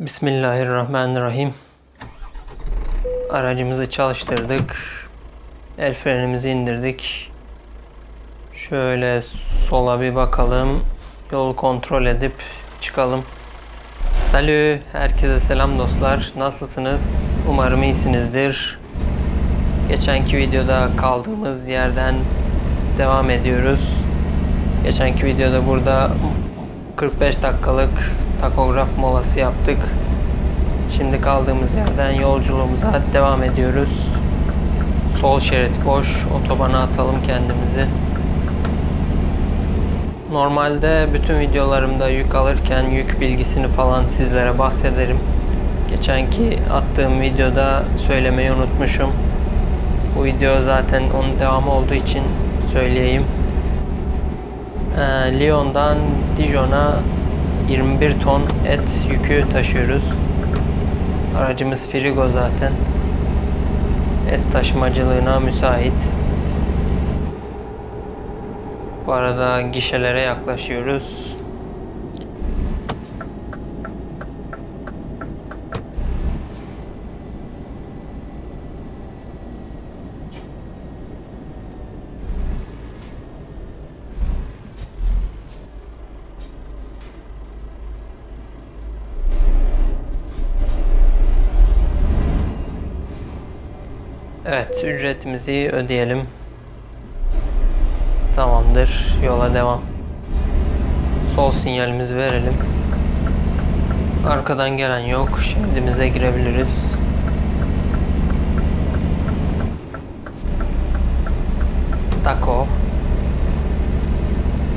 Bismillahirrahmanirrahim. Aracımızı çalıştırdık. El frenimizi indirdik. Şöyle sola bir bakalım. Yolu kontrol edip çıkalım. Salü, herkese selam dostlar. Nasılsınız? Umarım iyisinizdir. Geçenki videoda kaldığımız yerden devam ediyoruz. Geçenki videoda burada 45 dakikalık takograf molası yaptık. Şimdi kaldığımız yerden yolculuğumuza devam ediyoruz. Sol şerit boş. Otobana atalım kendimizi. Normalde bütün videolarımda yük alırken yük bilgisini falan sizlere bahsederim. Geçenki attığım videoda söylemeyi unutmuşum. Bu video zaten onun devamı olduğu için söyleyeyim. Ee, Lyon'dan Dijon'a 21 ton et yükü taşıyoruz. Aracımız Frigo zaten. Et taşımacılığına müsait. Bu arada gişelere yaklaşıyoruz. Evet, ücretimizi ödeyelim. Tamamdır, yola devam. Sol sinyalimizi verelim. Arkadan gelen yok, şeridimize girebiliriz. Dako.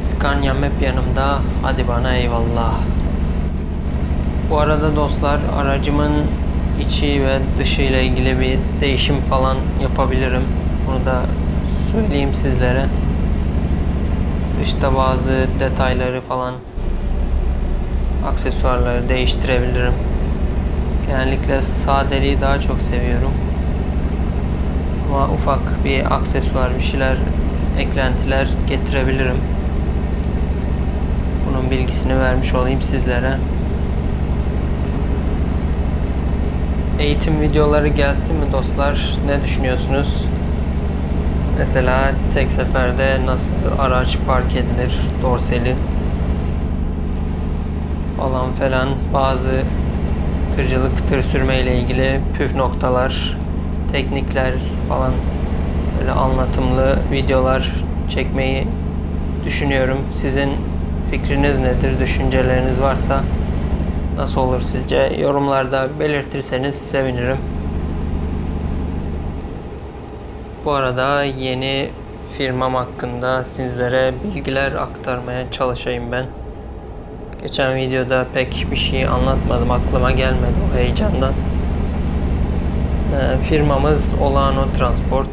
Scania Map yanımda, hadi bana eyvallah. Bu arada dostlar, aracımın içi ve dışı ile ilgili bir değişim falan yapabilirim. Bunu da söyleyeyim sizlere. Dışta bazı detayları falan aksesuarları değiştirebilirim. Genellikle sadeliği daha çok seviyorum. Ama ufak bir aksesuar bir şeyler eklentiler getirebilirim. Bunun bilgisini vermiş olayım sizlere. Eğitim videoları gelsin mi dostlar? Ne düşünüyorsunuz? Mesela tek seferde nasıl araç park edilir dorseli falan falan bazı tırcılık, tır sürme ile ilgili püf noktalar, teknikler falan böyle anlatımlı videolar çekmeyi düşünüyorum. Sizin fikriniz nedir, düşünceleriniz varsa Nasıl olur sizce? Yorumlarda belirtirseniz sevinirim. Bu arada yeni firmam hakkında sizlere bilgiler aktarmaya çalışayım ben. Geçen videoda pek bir şey anlatmadım. Aklıma gelmedi o heyecandan. Ee, firmamız Olano Transport.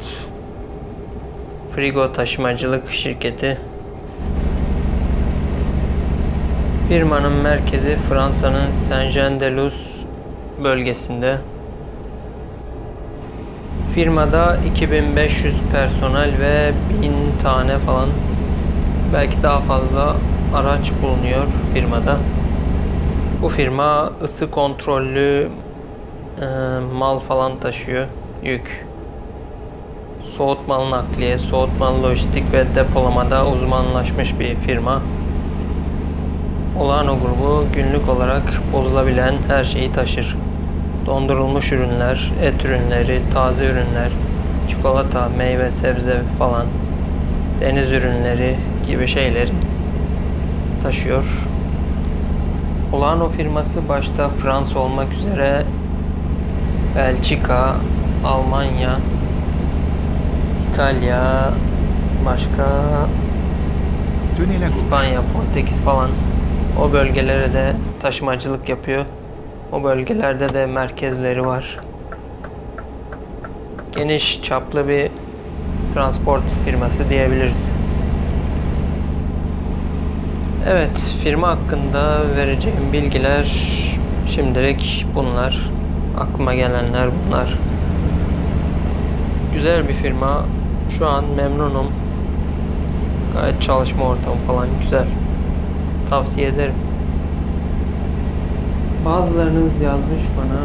Frigo taşımacılık şirketi. Firmanın merkezi Fransa'nın Saint-Jean-de-Luz bölgesinde. Firmada 2500 personel ve 1000 tane falan belki daha fazla araç bulunuyor firmada. Bu firma ısı kontrollü e, mal falan taşıyor, yük. Soğutmalı nakliye, soğutmalı lojistik ve depolamada uzmanlaşmış bir firma. Olano grubu günlük olarak bozulabilen her şeyi taşır. Dondurulmuş ürünler, et ürünleri, taze ürünler, çikolata, meyve, sebze falan, deniz ürünleri gibi şeyleri taşıyor. Olano firması başta Fransa olmak üzere Belçika, Almanya, İtalya, başka. İspanya, Portekiz falan o bölgelere de taşımacılık yapıyor. O bölgelerde de merkezleri var. Geniş çaplı bir transport firması diyebiliriz. Evet, firma hakkında vereceğim bilgiler şimdilik bunlar. Aklıma gelenler bunlar. Güzel bir firma. Şu an memnunum. Gayet çalışma ortamı falan güzel. Tavsiye ederim. Bazılarınız yazmış bana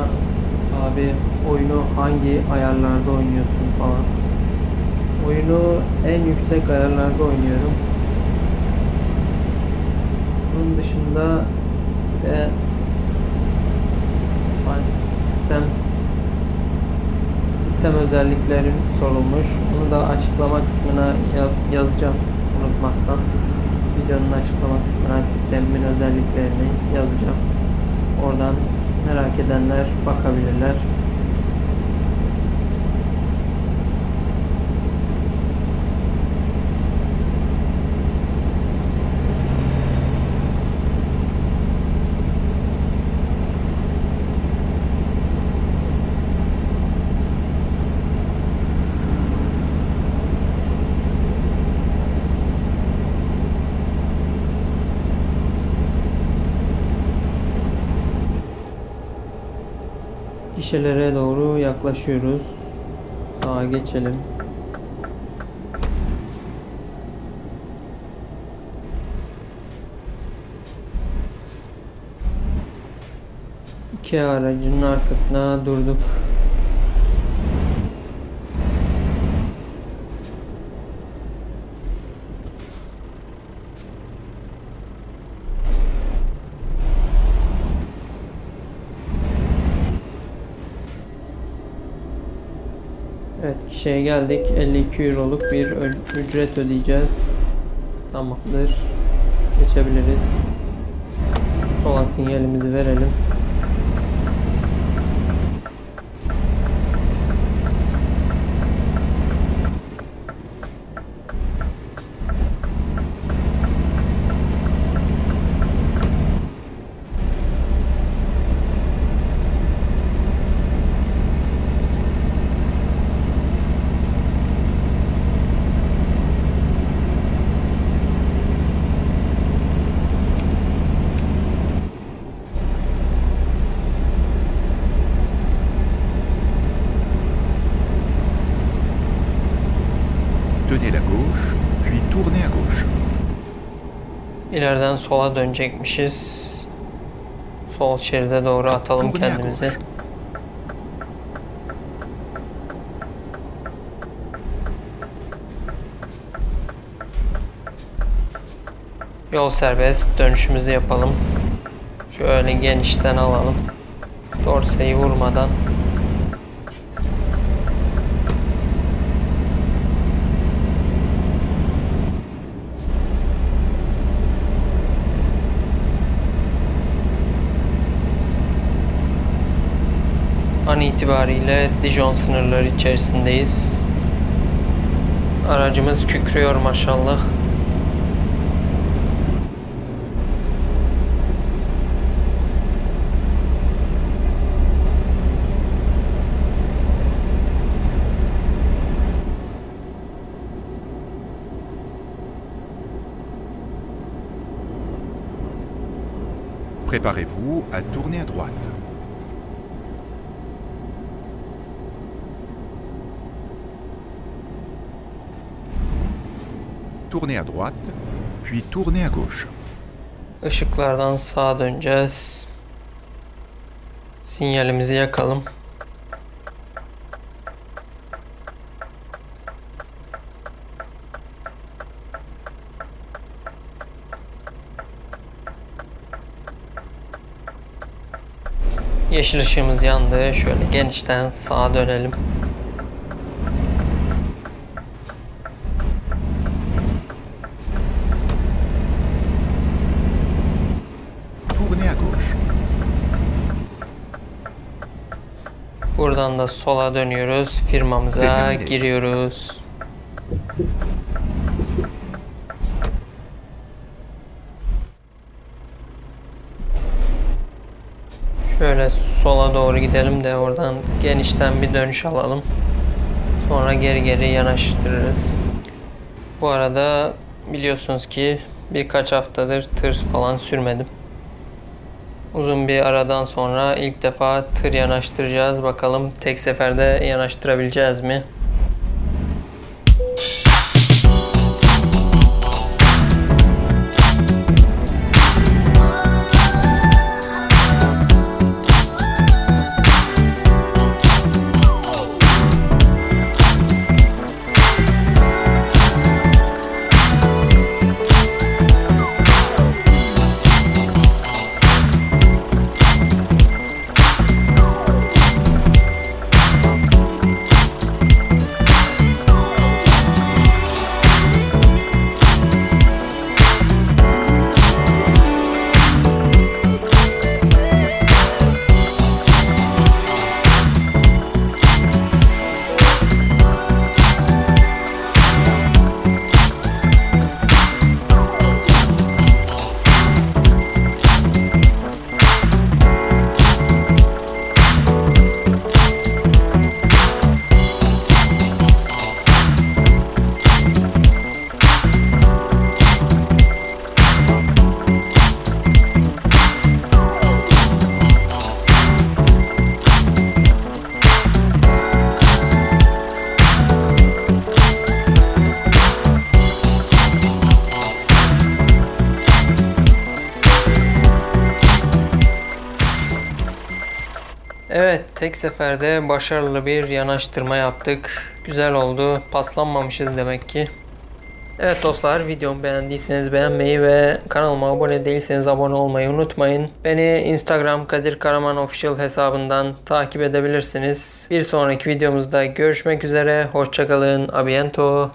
abi oyunu hangi ayarlarda oynuyorsun falan. Oyunu en yüksek ayarlarda oynuyorum. Bunun dışında de hani sistem sistem özelliklerin sorulmuş. Onu da açıklama kısmına ya- yazacağım unutmazsam. Videonun açıklama sistemin özelliklerini yazacağım. Oradan merak edenler bakabilirler. Gişelere doğru yaklaşıyoruz. Sağa geçelim. İki aracın arkasına durduk. Evet kişiye geldik. 52 euroluk bir ücret ödeyeceğiz. Tamamdır. Geçebiliriz. Sola sinyalimizi verelim. Tenez la gauche, puis tournez à gauche. İleriden sola dönecekmişiz. Sol şeride doğru atalım Tournez kendimizi. Yol serbest. Dönüşümüzü yapalım. Şöyle genişten alalım. Dorseyi vurmadan. An itibariyle Dijon sınırları içerisindeyiz. Aracımız kükrüyor maşallah. Préparez-vous à tourner à droite. Tournez à droite, puis tournez à gauche. Işıklardan sağa döneceğiz. Sinyalimizi yakalım. Yeşil ışığımız yandı. Şöyle genişten sağa dönelim. Tournez à gauche. Buradan da sola dönüyoruz. Firmamıza Selamünaleyküm. giriyoruz. Şöyle sola doğru gidelim de oradan genişten bir dönüş alalım. Sonra geri geri yanaştırırız. Bu arada biliyorsunuz ki birkaç haftadır tır falan sürmedim. Uzun bir aradan sonra ilk defa tır yanaştıracağız. Bakalım tek seferde yanaştırabileceğiz mi? Evet, tek seferde başarılı bir yanaştırma yaptık. Güzel oldu. Paslanmamışız demek ki. Evet dostlar, videomu beğendiyseniz beğenmeyi ve kanalıma abone değilseniz abone olmayı unutmayın. Beni Instagram Kadir Karaman Official hesabından takip edebilirsiniz. Bir sonraki videomuzda görüşmek üzere. Hoşçakalın. Abiento.